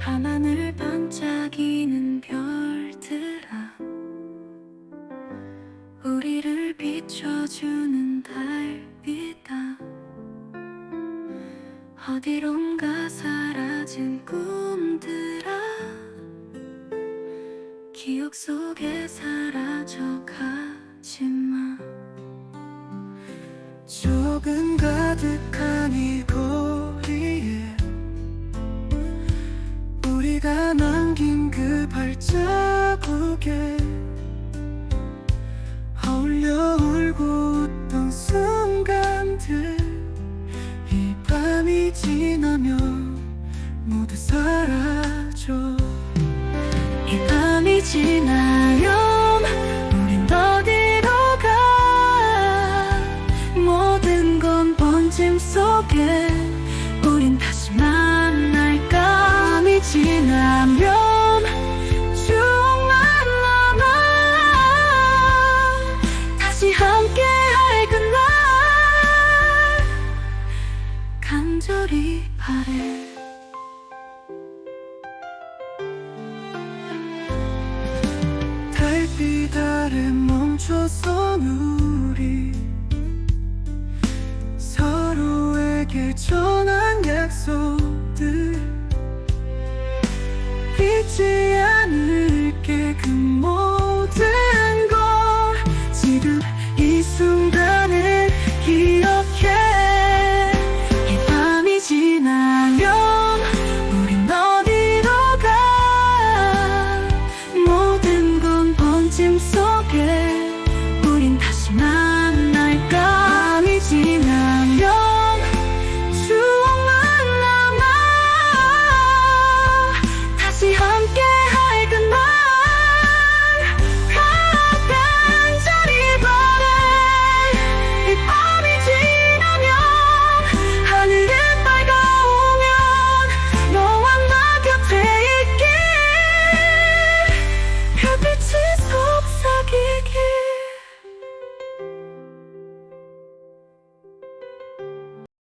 밤하늘 반짝이는 별들아 우리를 비춰주는 달빛아 어디론가 사라진 꿈들아 기억 속에 사라져가지마. 조금 가득한 이 거리에 우리가 남긴 그 발자국에 어울려 지나면 우린 어디로 가? 모든 건 번짐 속에 우린 다시 만날까? 밤이 지나면 추억만 남아 다시 함께 할 그날. 간절히 바래 우리 서로